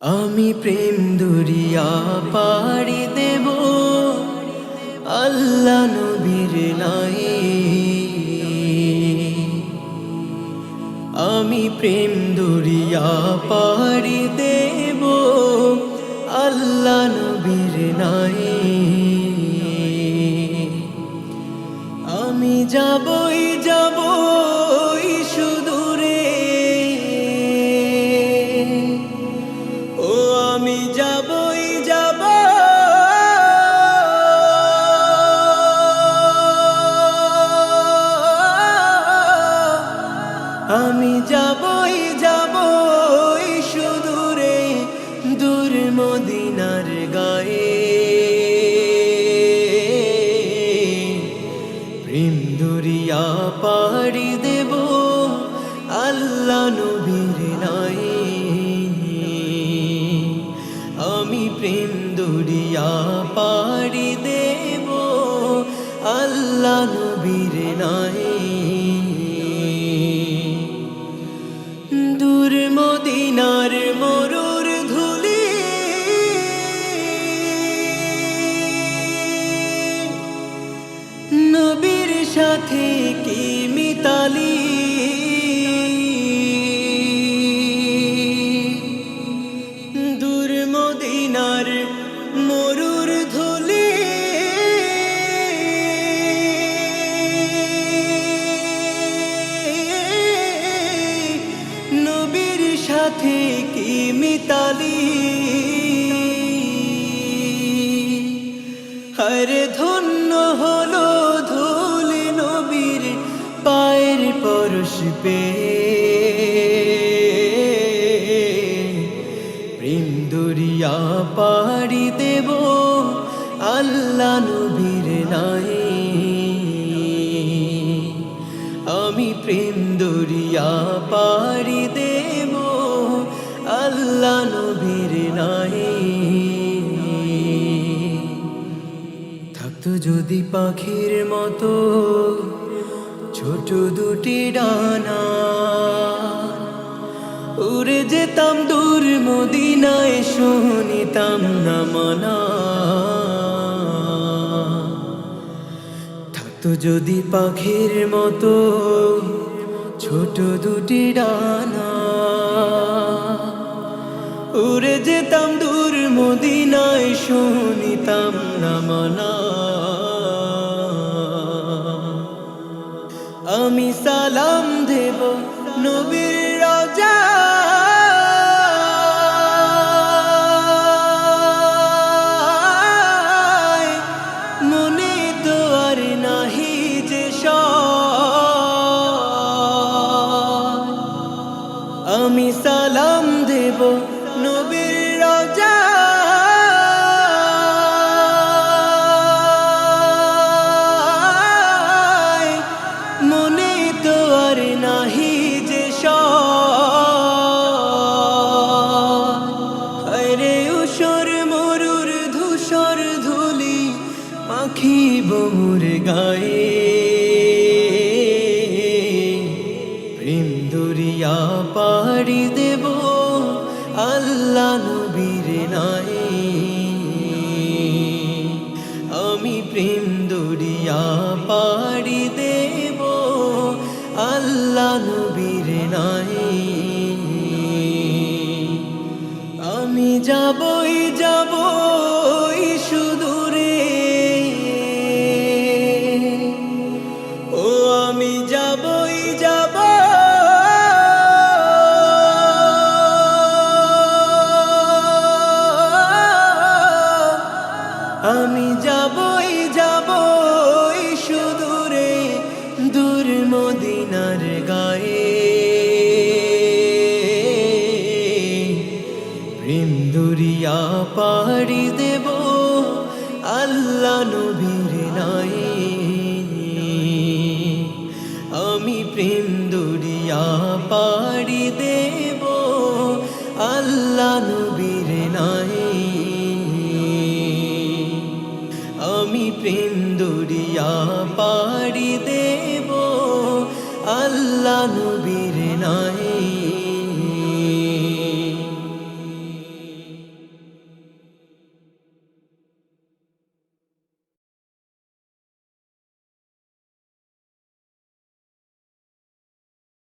আমি প্রেম দুরিয়া পাড়ি দেব। আল্লাহ নবীর নাই আমি প্রেম দুরিয়া পাড়ি দেব। আল্লাহ নবীর নাই যাবই যাবই সুদূরে দূর মদিনার গায়ে। প্রেম দরিয়া পাড়ি দেব আল্লাহ নবীর নাই আমি প্রেম দরিয়া পাড়ি মিতালি হরে ধন্য হলো ধুলি নবীর পায়ের পরশ পে। প্রেম দরিয়া পাড়ি দেব আল্লাহ নবীর নাই আমি প্রেম দরিয়া পাড়ি যদি পাখির মতো ছোট দুটি ডানা উড়ে যেতাম দূর মদিনায়, শুনিতাম না মানা। থাকতো যদি পাখির মতো ছোট দুটি ডানা উড়ে যেতাম দূর মদিনায়, শুনিতাম না মানা। আমি সালাম দেব নবীর রাজা মনে নাহি যে। আমি সালাম দেব আর নাহি যে সরে উসর মরুর ধূসর ধুলি পাখি বমুর গায়ে। পাড়ি দেব আল্লাহ নবীর নাই নাই। আমি যাবই পাড়ি দেব, আল্লাহ নবীর নাই আমি প্রেম দরিয়া পাড়ি দেব, আল্লাহ নবীর নাই আমি প্রেম দরিয়া পাড়ি দেব, আল্লাহ নবী